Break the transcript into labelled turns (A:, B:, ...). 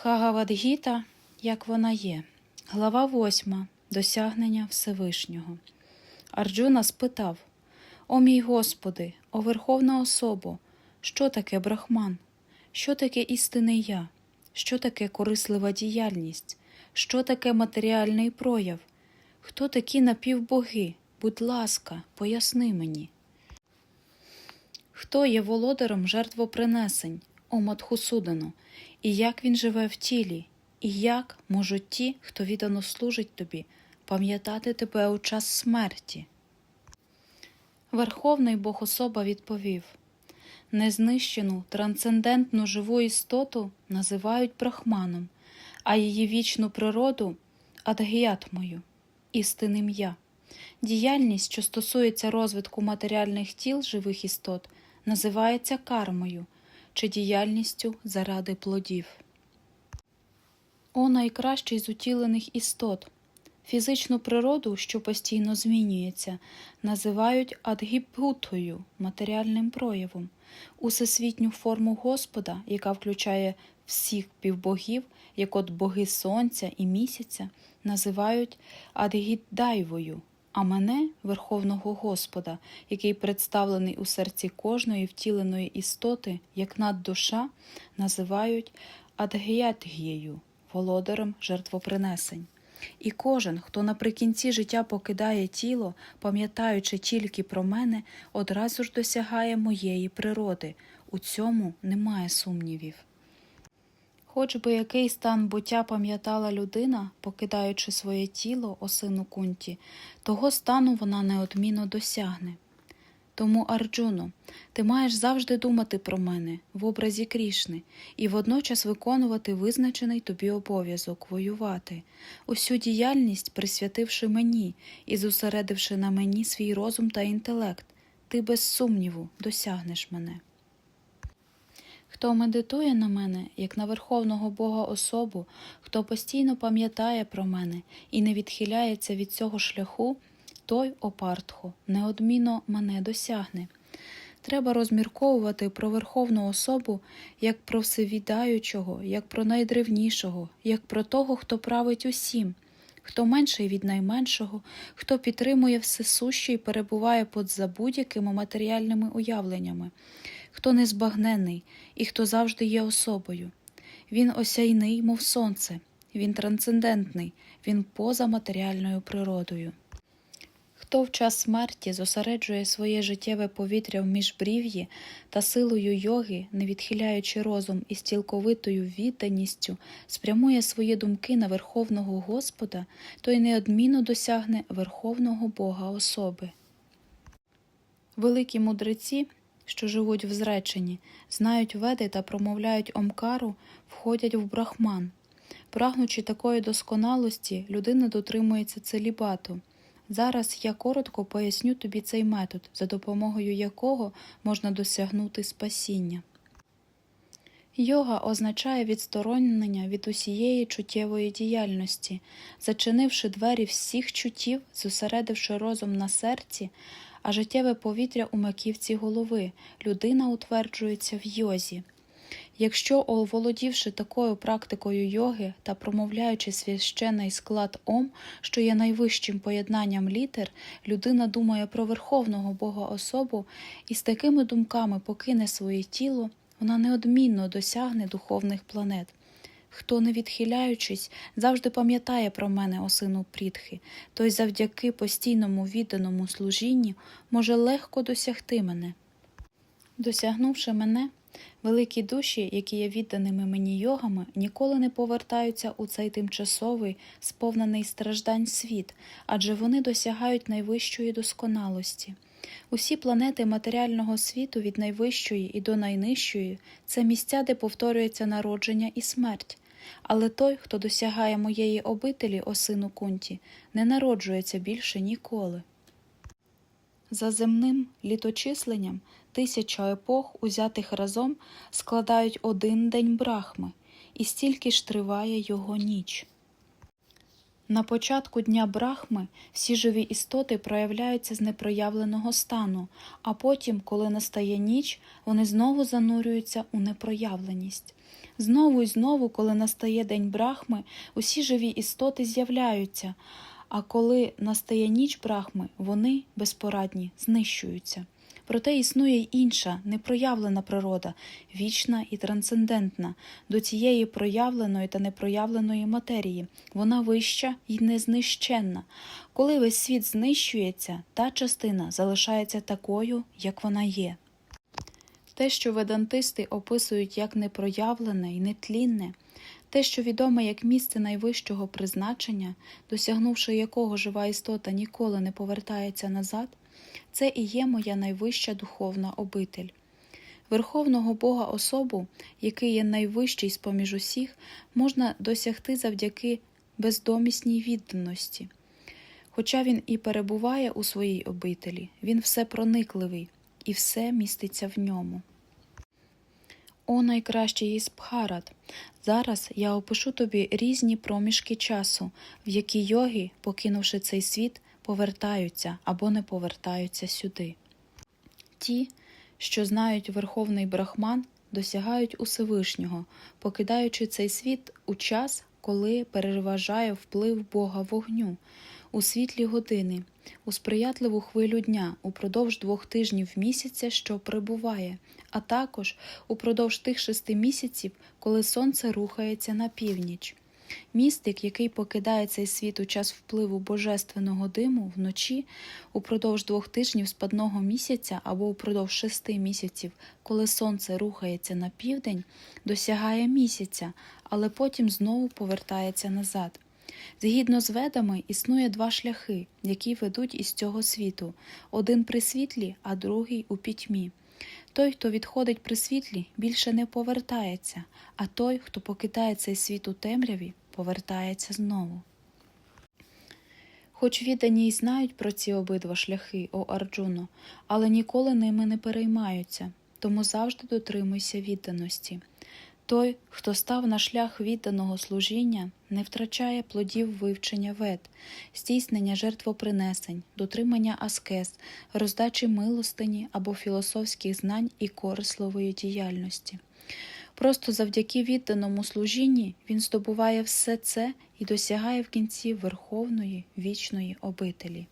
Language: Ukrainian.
A: Бхагавадгіта, як вона є. Глава 8. Досягнення Всевишнього. Арджуна спитав: О мій Господи, о Верховна особо, що таке брахман? Що таке істинний я? Що таке корислива діяльність? Що таке матеріальний прояв? Хто такі напівбоги? Будь ласка, поясни мені. Хто є володарем жертвопринесень, о Матхусудано, і як він живе в тілі, і як можуть ті, хто віддано служить тобі, пам'ятати тебе у час смерті? Верховний Богособа відповів Незнищену трансцендентну живу істоту називають брахманом, а її вічну природу адгіятмою, істинним я. Діяльність, що стосується розвитку матеріальних тіл живих істот, називається кармою чи діяльністю заради плодів. О найкращий з утілених істот. Фізичну природу, що постійно змінюється, називають адгіпутою матеріальним проявом, усесвітню форму Господа, яка включає всіх півбогів, як от боги сонця і місяця, називають адгіддайвою, а мене, Верховного Господа, який представлений у серці кожної втіленої істоти, як наддуша, називають адгіятгією, володарем жертвопринесень. І кожен, хто наприкінці життя покидає тіло, пам'ятаючи тільки про мене, одразу ж досягає моєї природи. У цьому немає сумнівів. Хоч би який стан буття пам'ятала людина, покидаючи своє тіло, осину кунті, того стану вона неодмінно досягне. Тому, Арджуно, ти маєш завжди думати про мене в образі Крішни і водночас виконувати визначений тобі обов'язок воювати, усю діяльність присвятивши мені і зосередивши на мені свій розум та інтелект, ти без сумніву досягнеш мене. Хто медитує на мене, як на Верховного Бога особу, хто постійно пам'ятає про мене і не відхиляється від цього шляху, той, опартхо, неодмінно мене досягне. Треба розмірковувати про Верховну особу як про всевідаючого, як про найдревнішого, як про того, хто править усім, хто менший від найменшого, хто підтримує всесуще і перебуває поза будь-якими матеріальними уявленнями, хто незбагнений і хто завжди є особою. Він осяйний, мов сонце, він трансцендентний, він поза матеріальною природою. Хто в час смерті зосереджує своє життєве повітря в міжбрів'ї та силою йоги, не відхиляючи розум і з цілковитою відданістю, спрямує свої думки на Верховного Господа, той неодмінно досягне Верховного Бога особи. Великі мудреці, що живуть в зреченні, знають веди та промовляють омкару, входять в брахман. Прагнучи такої досконалості, людина дотримується целібату. Зараз я коротко поясню тобі цей метод, за допомогою якого можна досягнути спасіння. Йога означає відсторонення від усієї чуттєвої діяльності, зачинивши двері всіх чуттів, зосередивши розум на серці, а життєве повітря у маківці голови, людина утверджується в йозі. Якщо, оволодівши такою практикою йоги та промовляючи священний склад Ом, що є найвищим поєднанням літер, людина думає про Верховного Бога особу і з такими думками покине своє тіло, вона неодмінно досягне духовних планет. Хто, не відхиляючись, завжди пам'ятає про мене осину прітхи, той завдяки постійному відданому служінню може легко досягти мене. Досягнувши мене, Великі душі, які є відданими мені йогами, ніколи не повертаються у цей тимчасовий, сповнений страждань світ, адже вони досягають найвищої досконалості. Усі планети матеріального світу від найвищої і до найнижчої це місця, де повторюється народження і смерть. Але той, хто досягає моєї обителі осину кунті, не народжується більше ніколи. За земним літочисленням тисяча епох, узятих разом, складають один день брахми, і стільки ж триває його ніч. На початку дня брахми всі живі істоти проявляються з непроявленого стану, а потім, коли настає ніч, вони знову занурюються у непроявленість. Знову й знову, коли настає день брахми, усі живі істоти з'являються, а коли настає ніч брахми, вони, безпорадні, знищуються. Проте існує й інша, непроявлена природа, вічна і трансцендентна, до цієї проявленої та непроявленої матерії. Вона вища і незнищенна. Коли весь світ знищується, та частина залишається такою, як вона є. Те, що ведантисти описують як непроявлене і нетлінне, те, що відоме як місце найвищого призначення, досягнувши якого жива істота ніколи не повертається назад, це і є моя найвища духовна обитель. Верховного Бога особу, який є найвищий з поміж усіх, можна досягти завдяки бездомісній відданості. Хоча він і перебуває у своїй обителі, він все проникливий і все міститься в ньому. О найкращий із Бхарат! Зараз я опишу тобі різні проміжки часу, в які йоги, покинувши цей світ, повертаються або не повертаються сюди. Ті, що знають Верховний Брахман, досягають Усевишнього, покидаючи цей світ у час, коли переважає вплив Бога вогню, у світлі години, у сприятливу хвилю дня, упродовж двох тижнів місяця, що прибуває, а також упродовж тих шести місяців, коли сонце рухається на північ. Містик, який покидає цей світ у час впливу божественного диму вночі, упродовж двох тижнів спадного місяця або упродовж шести місяців, коли сонце рухається на південь, досягає місяця, але потім знову повертається назад. Згідно з ведами, існує два шляхи, які ведуть із цього світу: один при світлі, а другий у пітьмі. Той, хто відходить при світлі, більше не повертається, а той, хто покидає цей світ у темряві, повертається знову. Хоч віддані й знають про ці обидва шляхи, о Арджуно, але ніколи ними не переймаються, тому завжди дотримуйся відданості. Той, хто став на шлях відданого служіння, не втрачає плодів вивчення вед, здійснення жертвопринесень, дотримання аскез, роздачі милостині або філософських знань і корисливої діяльності. Просто завдяки відданому служінні він здобуває все це і досягає в кінці верховної вічної обителі.